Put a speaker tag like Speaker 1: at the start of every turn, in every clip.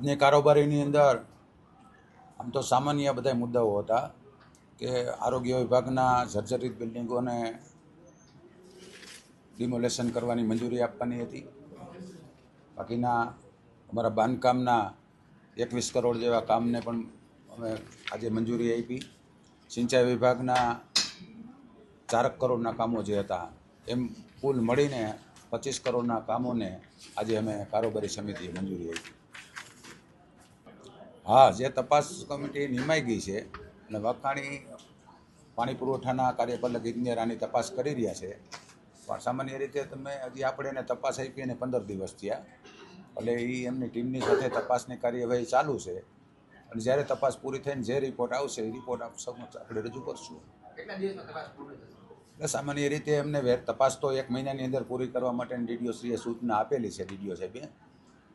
Speaker 1: આજની કારોબારીની અંદર આમ તો સામાન્ય બધા મુદ્દાઓ હતા કે આરોગ્ય વિભાગના જર્જરિત બિલ્ડિંગોને ડિમોલેશન કરવાની મંજૂરી આપવાની હતી. બાકીના અમારા બાંધકામના એકવીસ કરોડ જેવા કામને પણ અમે આજે મંજૂરી આપી. સિંચાઈ વિભાગના ચારક કરોડના કામો જે હતા, એમ કુલ મળીને પચીસ કરોડના કામોને આજે અમે કારોબારી સમિતિએ મંજૂરી આપી. હા જે તપાસ કમિટી નિમાઈ ગઈ છે અને વખાણી પાણી પુરવઠાના કાર્યપાલક ઇજનેર આની તપાસ કરી રહ્યા છે. પણ સામાન્ય રીતે તમે હજી આપણે એને તપાસ આપી અને પંદર દિવસ થયા. એટલે એ એમની ટીમની સાથે તપાસની કાર્યવાહી ચાલુ છે. અને જ્યારે તપાસ પૂરી થઈને જે રિપોર્ટ આવશે એ રિપોર્ટ આપ આપણે રજૂ કરશું. સામાન્ય રીતે એમને વે- તપાસ તો એક મહિનાની અંદર પૂરી કરવા માટે ડીડીઓશ્રીએ સૂચના આપેલી છે ડીડીઓ સાહેબે.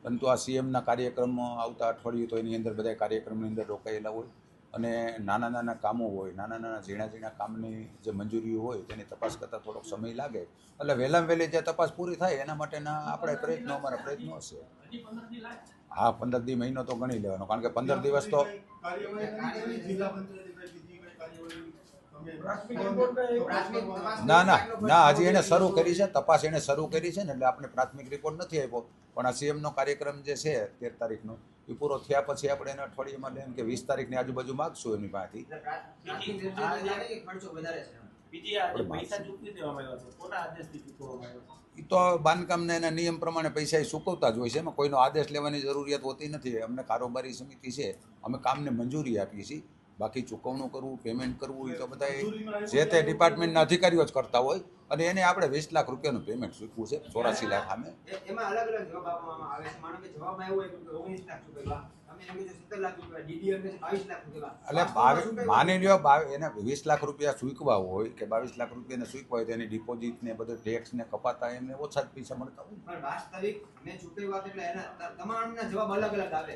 Speaker 1: પરંતુ આ સીએમના કાર્યક્રમ આવતા અઠવાડિયું તો એની અંદર બધા કાર્યક્રમની અંદર રોકાયેલા હોય અને નાના નાના કામો હોય, નાના નાના ઝીણા ઝીણા કામની જે મંજૂરીઓ હોય તેની તપાસ કરતાં થોડોક સમય લાગે. એટલે વહેલામાં વહેલી જે તપાસ પૂરી થાય એના માટેના આપણે પ્રયત્નો, અમારા પ્રયત્નો હશે. હા, પંદર દી મહિનો તો ગણી લેવાનો, કારણ કે પંદર દિવસ તો ના ના. ના હજી એને શરૂ કરી છે. તપાસ એને શરૂ કરી છે ને એટલે આપણે પ્રાથમિક રિપોર્ટ નથી આપ્યો. પણ આ સીએમનો કાર્યક્રમ જે છે તેર તારીખનો એ પૂરો થયા પછી આપણે એને અઠવાડિયામાં લઈને કે વીસ તારીખની આજુબાજુ માગશું એની પાસેથી.
Speaker 2: એટલે પ્રા- પ્રાથમિક દરજ્જો વધારે કે ખર્ચો વધારે છે.
Speaker 3: બીજી આજે પૈસા ચૂકવી દેવામાં આવ્યા છે કોના આદેશથી ચૂકવવામાં આવ્યા છે?
Speaker 1: એ તો બાંધકામને એના નિયમ પ્રમાણે પૈસા એ ચૂકવતા જ હોય છે. એમાં કોઈનો આદેશ લેવાની જરૂરિયાત હોતી નથી. અમને કારોબારી સમિતિ છે. અમે કામને મંજૂરી આપીએ છીએ. બાકી ચૂકવણું કરવું પેમેન્ટ કરવું એ તો બધા જે તે ડિપાર્ટમેન્ટના અધિકારીઓ જ કરતા હોય અને એને આપણે વીસ લાખ રૂપિયાનું પેમેન્ટ ચૂકવું છે ચોરાસી લાખ સામે.
Speaker 2: માનો બાવીસ
Speaker 1: એટલે બાવીસ માની લ્યો બાવી એને વીસ લાખ રૂપિયા ચૂકવા હોય કે બાવીસ લાખ રૂપિયાને ચૂકવા હોય તો એની ડિપોઝિટ ને બધું ટેક્સ ને કપાતા એમને ઓછા જ પૈસા મળતા હોય
Speaker 2: વાસ્તવિક મેં ચૂકવ્યા એટલે એના તમામના જવાબ અલગ અલગ આવે.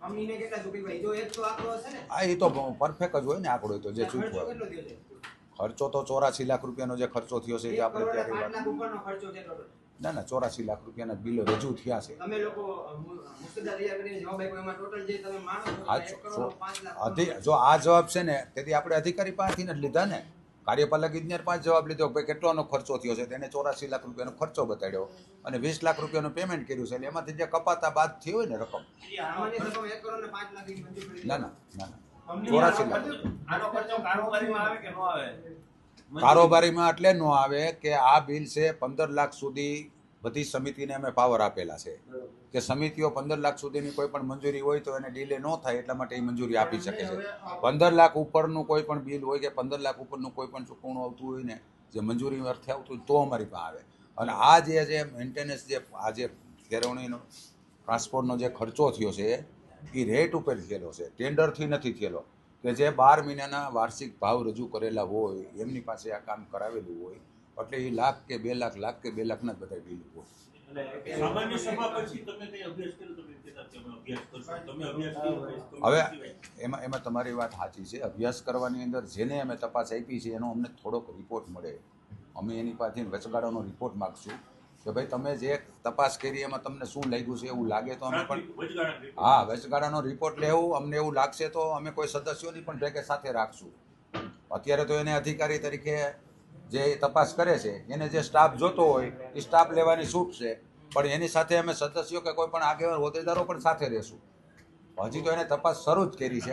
Speaker 2: અમીને કેટલા ચૂકવ્યા એ જો એક તો આંકડો હશે ને?
Speaker 1: હા એ તો પરફેક્ટ જ હોય ને આંકડો તો જે ચૂકવા ખર્ચો તો ચોરાસી લાખ રૂપિયાનો જે ખર્ચો થયો છે એ આપણે ત્યારે. ના ના ચોરાસી લાખ રૂપિયાના બિલો રજૂ થયા છે.
Speaker 2: તમે લોકો
Speaker 1: આ જો આ જવાબ છે ને તેથી આપણે અધિકારી પાસેથી જ લીધા ને. કાર્યપાલક ઇજનેર પાંચ જવાબ લીધો કે કેટલોનો ખર્ચો થયો છે? તેને ચોરાસી લાખ રૂપિયાનો ખર્ચો બતાડ્યો અને વીસ લાખ રૂપિયાનું પેમેન્ટ કર્યું છે. એટલે એમાંથી જે કપાતા બાદ થઈ હોય ને રકમ.
Speaker 2: ને, ની,
Speaker 1: ના ચોરાસી લાખ
Speaker 3: કારોબારીમાં
Speaker 1: એટલે ન આવે કે આ બિલ છે પંદર લાખ સુધી બધી સમિતિને અમે પાવર આપેલા છે. કે સમિતિઓ પંદર લાખ સુધીની કોઈ પણ મંજૂરી હોય તો એને ડીલે ન થાય એટલા માટે એ મંજૂરી આપી શકે છે. પંદર લાખ ઉપરનું કોઈ પણ બિલ હોય કે પંદર લાખ ઉપરનું કોઈ પણ ચૂકવણું આવતું હોય ને જે મંજૂરી અર્થે આવતું હોય તો અમારી પાસે આવે. અને આ જે જે મેન્ટેનન્સ જે આ જે ફેરવણીનો ટ્રાન્સપોર્ટનો જે ખર્ચો થયો છે એ રેટ ઉપર થયેલો છે. ટેન્ડરથી નથી થયેલો. કે જે બાર મહિનાના વાર્ષિક ભાવ રજૂ કરેલા હોય એમની પાસે આ કામ કરાવેલું હોય એટલે એ લાખ કે બે લાખ લાખ કે બે લાખના જ બધા બિલ હોય.
Speaker 3: એટલે
Speaker 4: સામાન્ય સભા પછી તમે કઈ અભ્યાસ કર્યો? તમે કહેતા કે અમે અભ્યાસ કરશું. તમે અભ્યાસ કર્યો હોય તો
Speaker 1: હવે એમાં એમાં તમારી વાત સાચી છે. અભ્યાસ કરવાની અંદર જેને અમે તપાસ આપી છે એનો અમને થોડોક રિપોર્ટ મળે. અમે એની પાસેથી વચગાળાનો રિપોર્ટ માગશું કે ભાઈ તમે જે તપાસ કરી એમાં તમને શું લાગ્યું છે એવું લાગે તો અમે પણ. હા વચગાળાનો રિપોર્ટ લેવું અમને એવું લાગશે તો અમે કોઈ સદસ્યોની પણ ભેગે સાથે રાખશું. અત્યારે તો એને અધિકારી તરીકે જે તપાસ કરે છે એને જે સ્ટાફ જોતો હોય એ સ્ટાફ લેવાની છૂટ છે. પણ એની સાથે અમે સદસ્યો કે કોઈ પણ આગેવાન હોદ્દેદારો પણ સાથે રહેશું. હજી તો એને તપાસ શરૂ જ કરી છે?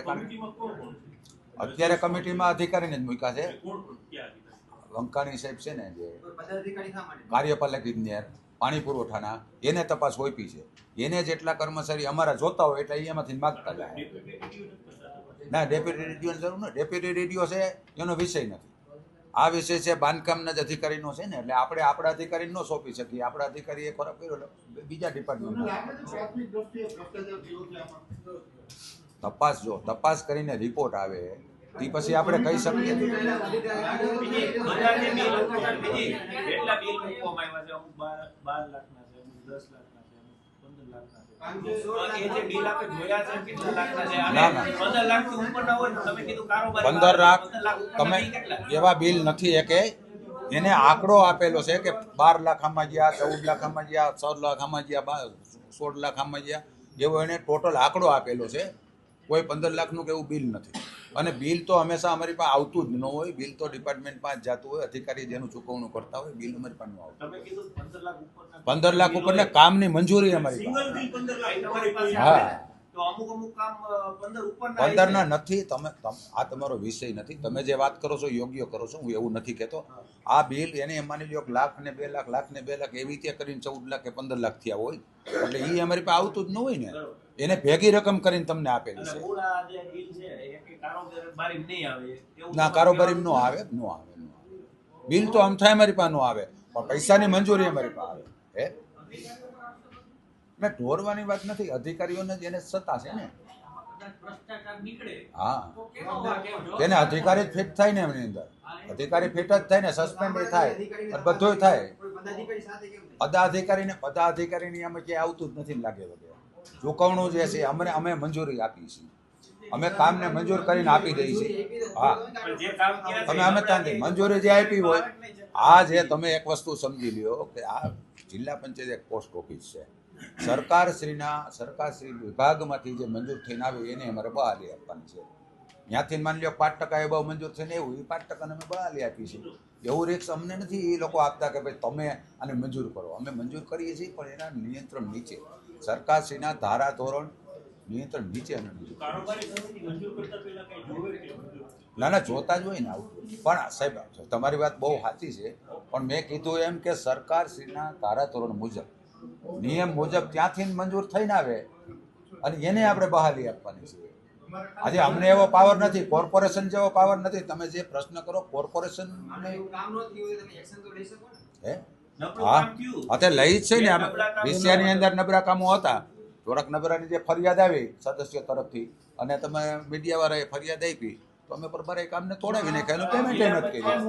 Speaker 1: અત્યારે કમિટીમાં અધિકારીને જ મૂક્યા છે? વંકાણી સાહેબ છે ને જે કાર્યપાલક ઇજનેર પાણી પુરવઠાના એને તપાસ હોઈપી છે. એને જેટલા કર્મચારી અમારા જોતા હોય એટલે એ એમાંથી માગતા જાય. ના ડેપ્યુટી રેડિયોની જરૂર ને ડેપ્યુટી રેડિયો છે એનો વિષય નથી. આ વિષય છે બાંધકામના જ અધિકારીનો છે ને, એટલે આપણે આપણા અધિકારી ન સોંપી શકીએ. આપણા અધિકારીએ ખરાબ કર્યો બીજા ડિપાર્ટમેન્ટ તપાસ જો, તપાસ કરીને રિપોર્ટ આવે તે પછી આપણે કહી શકીએ.
Speaker 3: કેટલા બિલ મૂકવામાં આવ્યા છે, અમુક બાર લાખના છે, અમુક દસ પંદર
Speaker 1: લાખ તમે એવા બિલ નથી એકે. એને આંકડો આપેલો છે કે બાર લાખ આમાં ગયા ચૌદ લાખ આમાં ગયા છ લાખ આમાં ગયા સોળ લાખ આમાં ગયા એવો એને ટોટલ આંકડો આપેલો છે. કોઈ પંદર લાખનું કે એવું બિલ નથી. અને બિલ તો હંમેશા અમારી પાસે આવતું જ ન હોય. બિલ તો ડિપાર્ટમેન્ટમાં જ જતું હોય. અધિકારી જેનું ચૂકવણું કરતા હોય બિલ અમારી પાસે આવતું
Speaker 3: પંદર લાખ
Speaker 1: ઉપર ને કામની મંજૂરી અમારી પાસે.
Speaker 4: બિલ પંદર લાખ
Speaker 3: તમારી પાસે
Speaker 1: હા.
Speaker 3: પંદર ના
Speaker 1: પંદરના નથી. તમે આ તમારો વિષય નથી. તમે જે વાત કરો છો યોગ્ય કરો છો હું એવું નથી કહેતો. આ બિલ એને માની લો લાખ ને બે લાખ લાખ ને બે લાખ એવી રીતે કરીને ચૌદ લાખ કે પંદર લાખ થયા હોય. એટલે એ અમારી પાસે આવતું જ ન હોય ને. એને ભેગી રકમ કરીને તમને આપેલી છે. ના કારોબારી નો આવે નો આવે બિલ તો આમ થાય અમારી પાસે નો આવે પણ પૈસાની મંજૂરી અમારી પાસે આવે. હે? મેં ઢોરવાની વાત નથી અધિકારીઓને જ એને સત્તા છે ને. હા.
Speaker 3: તો કેવો હોય કેવો?
Speaker 1: એને અધિકારી જ ફિટ થાય ને એમની અંદર. અધિકારી ફિટ જ થાય ને સસ્પેન્ડ થાય. બધું થાય. પદાધિકારીને પદાધિકારીની અમે ક્યાંય આવતું જ નથી લાગે વગેરે. ચૂકવણું જે છે, અમને અમે મંજૂરી આપી છીએ. અમે કામને મંજૂર કરીને આપી દઈએ છીએ. હા. તમે અમે ત્યાંથી મંજૂરી જે આપી હોય. આ જે તમે એક વસ્તુ સમજી લ્યો કે આ જિલ્લા પંચાયત એક પોસ્ટ ઓફિસ છે. સરકારશ્રીના સરકારશ્રી વિભાગમાંથી જે મંજૂર થઈને આવે, એને અમારે બહાલી આપવાની છે. ત્યાંથી માની લો પાંચ ટકા એ બહુ મંજૂર થઈને એવું એ પાંચ ટકાને અમે બહાલી આપીએ છીએ. એવું રિક્સ અમને નથી, એ લોકો આપતા કે ભાઈ તમે આને મંજૂર કરો. અમે મંજૂર કરીએ છીએ, પણ એના નિયંત્રણ નીચે. સરકારશ્રીના ધારા ધોરણ નિયંત્રણ નીચે ના ના જોતા જ હોય ને આવું. પણ સાહેબ તમારી વાત બહુ સાચી છે. પણ મેં કીધું એમ કે સરકારશ્રીના ધારાધોરણ મુજબ નિયમ મુજબ ત્યાંથી મંજૂર થઈને આવે અને એને આપણે બહાલી આપવાની છે. આજે અમને એવો પાવર નથી કોર્પોરેશન જેવો પાવર નથી. તમે જે પ્રશ્ન કરો કોર્પોરેશન હે? હા અત્યારે લઈ જ છે ને વિષયાની અંદર નબળા કામો હતા થોડાક નબળાની જે ફરિયાદ આવી સદસ્ય તરફથી અને તમે મીડિયાવાળાએ ફરિયાદ આપી તો અમે પર એ કામને તોડાવી નાખ્યા પેમેન્ટ કર્યું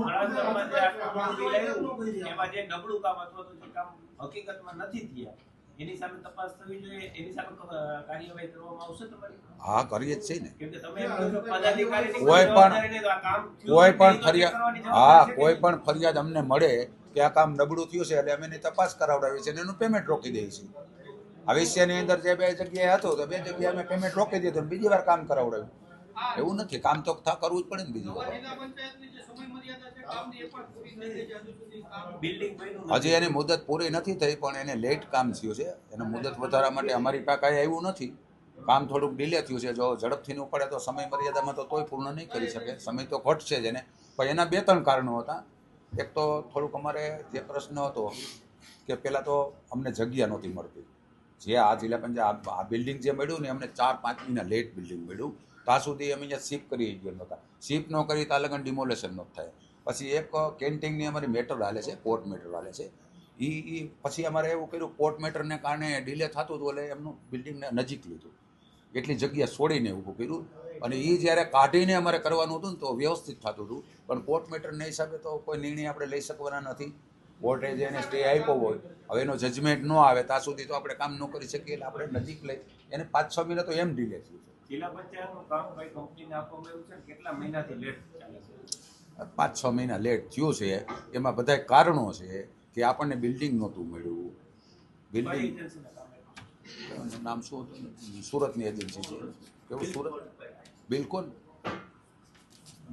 Speaker 3: એમાં જે નબળું કામ અથવા તો જે કામ હકીકતમાં નથી થયા એની સામે તપાસ થવી જોઈએ એની સામે કાર્યવાહી કરવામાં આવશે તમારી
Speaker 1: હા કરીએ જ છે ને
Speaker 3: કેમ કે તમે
Speaker 1: કોઈ પણ- કોઈ પણ ફરિયાદ હા કોઈ પણ ફરિયાદ અમને મળે કે આ કામ નબળું થયું છે એટલે અમે એની તપાસ કરાવડાવી છે અને એનું પેમેન્ટ રોકી દઈએ છીએ. આ વિષયની અંદર જે બે જગ્યાએ હતો તો બે જગ્યાએ અમે પેમેન્ટ રોકી દીધું બીજી વાર કામ કરાવડાવ્યું. એવું નથી કામ તો થા કરવું જ પડે ને બીજી વાર. હજી એની મુદત પૂરી નથી થઈ પણ એને લેટ કામ થયું છે. એને મુદત વધારવા માટે અમારી કાંઈ આવ્યું નથી. કામ થોડુંક ડિલે થયું છે. જો ઝડપથી ન પડે તો સમય મર્યાદામાં તો તોય પૂર્ણ નહીં કરી શકે. સમય તો ઘટશે જ એને. પણ એના બે ત્રણ કારણો હતા. એક તો થોડુંક અમારે જે પ્રશ્ન હતો કે પહેલાં તો અમને જગ્યા નહોતી મળતી. જે આ જિલ્લા પંચાયત, આ બિલ્ડિંગ જે મળ્યું ને, અમને ચાર પાંચ મહિના લેટ બિલ્ડિંગ મળ્યું. ત્યાં સુધી અમે અહીંયા શિફ્ટ કરી ગયા નહોતા. શિફ્ટ ન કરી ત્યાં લગન ડિમોલેશન નહોતું થાય. પછી એક કેન્ટીનની અમારી મેટર હાલે છે કોર્ટ મેટર હાલે છે. એ પછી અમારે એવું કર્યું કોર્ટ મેટરને કારણે ડિલે થતું હતું એટલે એમનું બિલ્ડિંગને નજીક લીધું. એટલી જગ્યા છોડીને ઊભું કર્યું. અને એ જ્યારે કાઢીને અમારે કરવાનું હતું ને તો વ્યવસ્થિત થતું હતું. પણ કોર્ટ મેટરના હિસાબે તો કોઈ નિર્ણય આપણે લઈ શકવાના નથી. કોર્ટે જે એને સ્ટે આપ્યો હોય હવે એનો જજમેન્ટ ન આવે ત્યાં સુધી તો આપણે કામ ન કરી શકીએ એટલે આપણે નજીક લઈ. એને પાંચ છ મહિના તો એમ ડીલે થયું છે. પાંચ છ મહિના લેટ થયું છે. એમાં બધા કારણો છે કે આપણને બિલ્ડિંગ નહોતું મળ્યું. બિલ્ડિંગ નામ શું હતું? સુરતની એજન્સી છે. કેવું સુરત? બિલકોન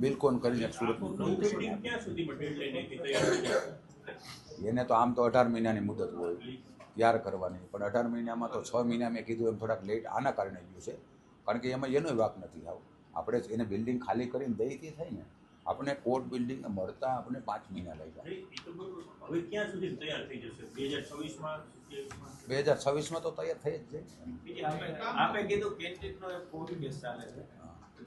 Speaker 1: બિલકુલ કરીને
Speaker 4: સુરત થઈ?
Speaker 1: એને તો આમ તો અઢાર મહિનાની મુદત હોય. તૈયાર કરવાની? પણ અઢાર મહિનામાં તો છ મહિના મેં કીધું એમ થોડાક લેટ આના કારણે ગયું છે. કારણ કે એમાં એનો વાક નથી આવો. આપણે એને બિલ્ડિંગ ખાલી કરીને દઈ તે થાય ને. આપણે કોર્ટ બિલ્ડિંગ મળતા આપણે પાંચ મહિના લાગ્યા.
Speaker 4: નહીં, એ તો બરોબર. હવે ક્યાં સુધી તૈયાર થઈ જશે? બે હજાર છવ્વીસમાં
Speaker 1: બે હજાર છવ્વીસમાં તો તૈયાર થઈ જ જાય.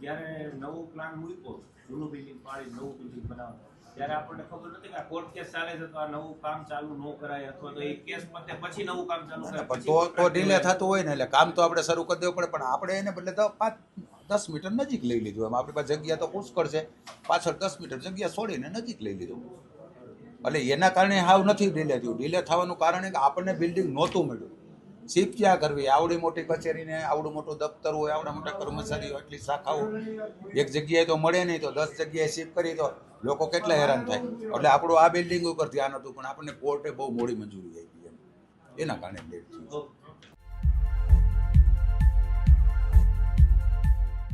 Speaker 3: જ્યારે નવું પ્લાન મૂક્યો જૂનું બિલ્ડિંગ પાડી નવું બિલ્ડિંગ બનાવવાનું ત્યારે આપણને ખબર નથી કે આ કોર્ટ કેસ ચાલે છે તો આ નવું કામ ચાલુ ન કરાય અથવા તો એ કેસ પતે પછી નવું કામ ચાલુ કરાય.
Speaker 1: તો તો ડિલે થતું હોય ને એટલે કામ તો આપણે શરૂ કરી દેવું પડે પણ આપણે એને બદલે તો પાંચ દસ મીટર નજીક લઈ લીધું. એમ આપણી પાસે જગ્યા તો પુષ્કળ છે. પાછળ દસ મીટર જગ્યા છોડીને નજીક લઈ લીધું. એટલે એના કારણે હાવ નથી ડીલે થયું. ડિલે થવાનું કારણ કે આપણને બિલ્ડિંગ નહોતું મળ્યું. શિફ્ટ ક્યાં કરવી. આવડી મોટી કચેરીને આવડું મોટું દફતર હોય, આવડા મોટા કર્મચારીઓ એટલી શાખાઓ. એક જગ્યાએ તો મળે નહીં તો દસ જગ્યાએ શિફ્ટ કરી તો લોકો કેટલા હેરાન થાય. એટલે આપણું આ બિલ્ડિંગ ઉપર ધ્યાન હતું પણ આપણને કોર્ટે બહુ મોડી મંજૂરી આપી એના કારણે લેટ થયું.